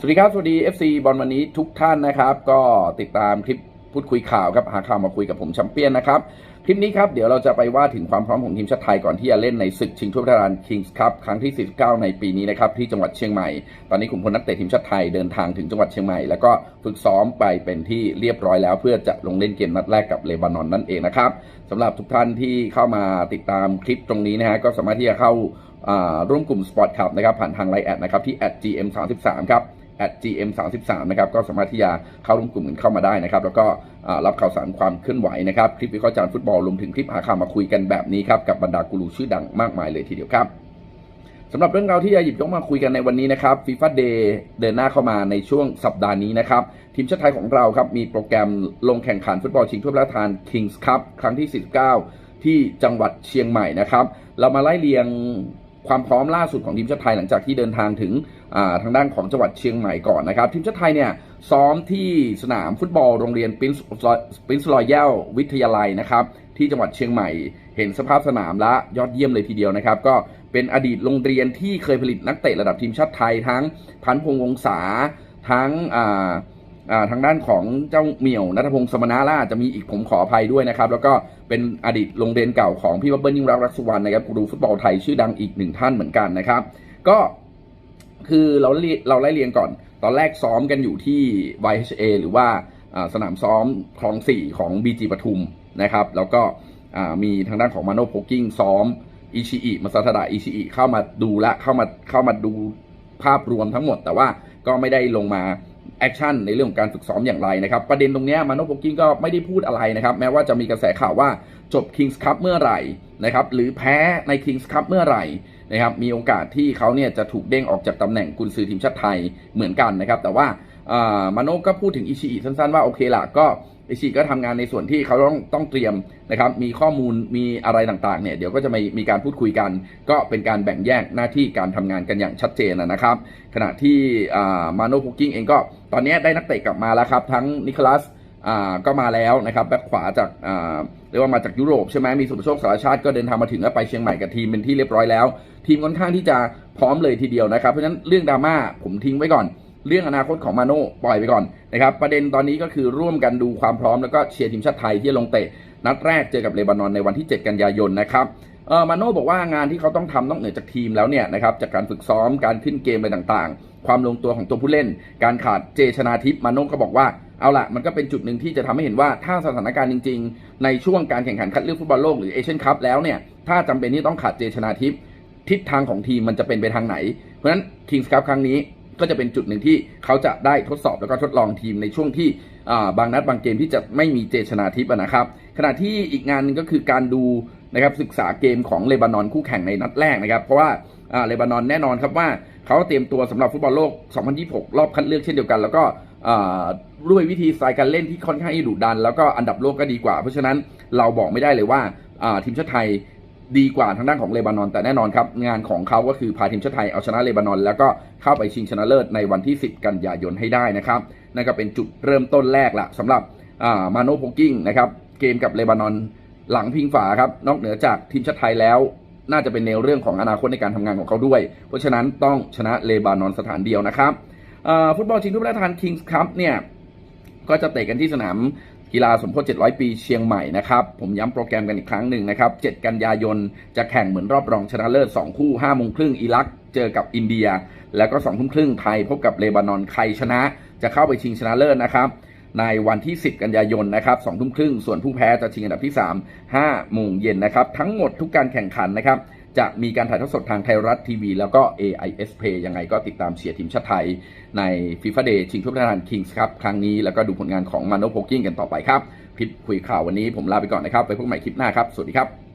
สวัสดีครับสวัสดี FC บอลวันนี้ทุกท่านนะครับ ก็ติดตามคลิปพูดคุยข่าวครับหาข่าวมาคุยกับผมแชมเปี้ยนนะครับ คลิปนี้ครับเดี๋ยวเราจะไปว่าถึงความพร้อมของทีมชาติไทยก่อนที่จะเล่นในศึกชิงถ้วยพระราชทานคิงส์คัพครั้งที่ 49 ในปีนี้นะครับที่จังหวัดเชียงใหม่ ตอนนี้ขุนพลนักเตะทีมชาติไทยเดินทางถึงจังหวัดเชียงใหม่ แล้วก็ฝึกซ้อมไปเป็นที่เรียบร้อยแล้ว เพื่อจะลงเล่นเกมนัดแรกกับเลบานอนนั่นเองนะครับสำหรับทุกท่านที่เข้ามาติดตามคลิปตรงนี้นะฮะก็สามารถที่จะเข้าร่วมกลุ่ม Sport Club นะครับผ่านทางไลน์แอดนะครับที่ @gm33 ครับ at gm33 นะครับก็สามารถที่จะเข้าร่วมกลุ่มกันเข้ามาได้นะครับ แล้วก็รับข่าวสารความเคลื่อนไหวนะครับ คลิปวิเคราะห์จารฟุตบอลรวมถึงคลิปหาข่าวมาคุยกันแบบนี้ครับ กับบรรดากูรูชื่อดังมากมายเลยทีเดียวครับสำหรับเรื่องราวที่จะหยิบยกมาคุยกันในวันนี้นะครับฟีฟ่าเดย์เดินหน้าเข้ามาในช่วงสัปดาห์นี้นะครับ ทีมชาติไทยของเราครับ มีโปรแกรมลงแข่งขันฟุตบอลชิงถ้วยพระราชทาน Kings Cup ครั้งที่ 49 ที่จังหวัดเชียงใหม่นะครับ เรามาไล่เรียง ความพร้อมล่าสุดของทีมชาติไทยหลังจากที่เดินทางถึงาทางด้านของจังหวัดเชียงใหม่ก่อนนะครับทีมชาติไทยเนี่ยซ้อมที่สนามฟุตบอลโรงเรียนปรินซ์ปรินซ์รอยัลวิทยาลัยนะครับที่จังหวัดเชียงใหม่เห็นสภาพสนามและยอดเยี่ยมเลยทีเดียวนะครับ ก็เป็นอดีตโรงเรียนที่เคยผลิตนักเตะระดับทีมชาติไทยทั้งพันพงษ์วงศาทั้งอ่า ทางด้านของเจ้าเหมี่ยวนัทพงศ์สมณะล่าจะมีอีกผมขออภัยด้วยนะครับ แล้วก็เป็นอดีตโรงเรียนเก่าของพี่บับเบิ้ลยิ่งรักรักสุวรรณนะครับกูรูฟุตบอลไทยชื่อดังอีกหนึ่งท่านเหมือนกันนะครับ ก็คือเราเราไล่เรียงก่อน ตอนแรกซ้อมกันอยู่ที่ YHA หรือว่าสนามซ้อมคลองสี่ของ BG ปทุมนะครับ แล้วก็มีทางด้านของมาโนโพกิ้งซ้อมอิชิอิมาซาทดะอิชิอิเข้ามาดูและเข้ามาเข้ามาดูภาพรวมทั้งหมด แต่ว่าก็ไม่ได้ลงมา แอคชั่นในเรื่องของการฝึกซ้อมอย่างไรนะครับ ประเด็นตรงนี้มาโนโพกิ้งก็ไม่ได้พูดอะไรนะครับ แม้ว่าจะมีกระแสข่าวว่าจบ Kings Cup เมื่อไหร่นะครับ หรือแพ้ใน Kings Cup เมื่อไหร่นะครับ มีโอกาสที่เขาเนี่ยจะถูกเด้งออกจากตำแหน่งกุนซือทีมชาติไทยเหมือนกันนะครับ แต่ว่า มาโนก็พูดถึงอิชิอิสั้นๆว่าโอเคละก็อิชิก็ทำงานในส่วนที่เขาต้องต้องเตรียมนะครับ มีข้อมูลมีอะไรต่างๆเนี่ยเดี๋ยวก็จะมีมีการพูดคุยกัน ก็เป็นการแบ่งแยกหน้าที่การทำงานกันอย่างชัดเจนนะครับ ขณะที่มาโนพุกกิ้งเองก็ตอนนี้ได้นักเตะกลับมาแล้วครับ ทั้งนิโคลัสก็มาแล้วนะครับแบ็คขวาจากเรียกว่ามาจากยุโรปใช่ไหมมีสุประโชคสารชาติก็เดินทางมาถึงแล้วไปเชียงใหม่กับทีมเป็นที่เรียบร้อยแล้ว ทีมค่อนข้างที่จะพร้อมเลยทีเดียวนะครับเพราะฉะนั้นเรื่องดราม่าผมทิ้งไว้ก่อน เรื่องอนาคตของมาโน่ปล่อยไปก่อนนะครับประเด็นตอนนี้ก็คือร่วมกันดูความพร้อมแล้วก็เชียร์ทีมชาติไทยที่ลงเตะนัดแรกเจอกับเลบานอนในวันที่ 7 กันยายนนะครับเออมาโน่บอกว่างานที่เขาต้องทำนอกเหนือจากทีมแล้วเนี่ยนะครับจากการฝึกซ้อมการขึ้นเกมอะไรต่างๆ ความลงตัวของตัวผู้เล่น การขาดเจชนาทิพย์มาโน่ก็บอกว่าเอาละมันก็เป็นจุดหนึ่งที่จะทำให้เห็นว่าถ้าสถานการณ์จริง ๆ ในช่วงการแข่งขันคัดเลือกฟุตบอลโลกหรือเอเชียนคัพแล้วเนี่ยถ้าจำเป็นที่ต้องขาดเจชนาทิพย์ทิศทางของทีมมันจะเป็นไปทางไหน เพราะฉะนั้นคิงส์คัพครั้งนี้ ก็จะเป็นจุดหนึ่งที่เขาจะได้ทดสอบแล้วก็ทดลองทีมในช่วงที่บางนัดบางเกมที่จะไม่มีเจชนาทิพย์นะครับ ขณะที่อีกงานหนึงก็คือการดูนะครับศึกษาเกมของเลบานอนคู่แข่งในนัดแรกนะครับ เพราะว่าเลบานอนแน่นอนครับว่าเขาเตรียมตัวสำหรับฟุตบอลโลก 2026 รอบคัดเลือกเช่นเดียวกัน แล้วก็ด้วยวิธีสไตล์การเล่นที่ค่อนข้างดุดัน แล้วก็อันดับโลกก็ดีกว่า เพราะฉะนั้นเราบอกไม่ได้เลยว่าทีมชาติไทย ดีกว่าทางด้านของเลบานอน แต่แน่นอนครับ งานของเขาก็คือพาทีมชาติไทยเอาชนะเลบานอน แล้วก็เข้าไปชิงชนะเลิศในวันที่ 10 กันยายนให้ได้นะครับนั่นก็เป็นจุดเริ่มต้นแรกละสำหรับมาโนโพกิ้งนะครับเกมกับเลบานอนหลังพิงฝาครับนอกเหนือจากทีมชาติไทยแล้ว น่าจะเป็นแนวเรื่องของอนาคตในการทำงานของเขาด้วย เพราะฉะนั้นต้องชนะเลบานอนสถานเดียวนะครับฟุตบอลชิงถ้วยพระราชทานคิงส์คัพเนี่ยก็จะเตะกันที่สนาม กีฬาสมโพธิ700 ปีเชียงใหม่นะครับ ผมย้ำโปรแกรมกันอีกครั้งหนึ่งนะครับ 7 กันยายนจะแข่งเหมือนรอบรองชนะเลิศ 2 คู่5โมงครึ่งอิรักเจอกับอินเดีย แล้วก็2ทุ่มครึ่งไทยพบกับเลบานอนใครชนะ จะเข้าไปชิงชนะเลิศนะครับในวันที่ 10 กันยายนนะครับ2ทุ่มครึ่ง ส่วนผู้แพ้จะชิงอันดับที่ 3 5โมงเย็นนะครับ ทั้งหมดทุกการแข่งขันนะครับ จะมีการถ่ายทอดสดทางไทยรัฐทีวี แล้วก็ AIS Play ยังไงก็ติดตามเชียร์ทีมชาติไทย ใน FIFA Day ชิงถ้วยพระราชทาน Kings ครับ ครั้งนี้แล้วก็ดูผลงานของมาโนโพกิ้งกันต่อไปครับ พิษคุยข่าววันนี้ผมลาไปก่อนนะครับ ไปพบใหม่คลิปหน้าครับ สวัสดีครับ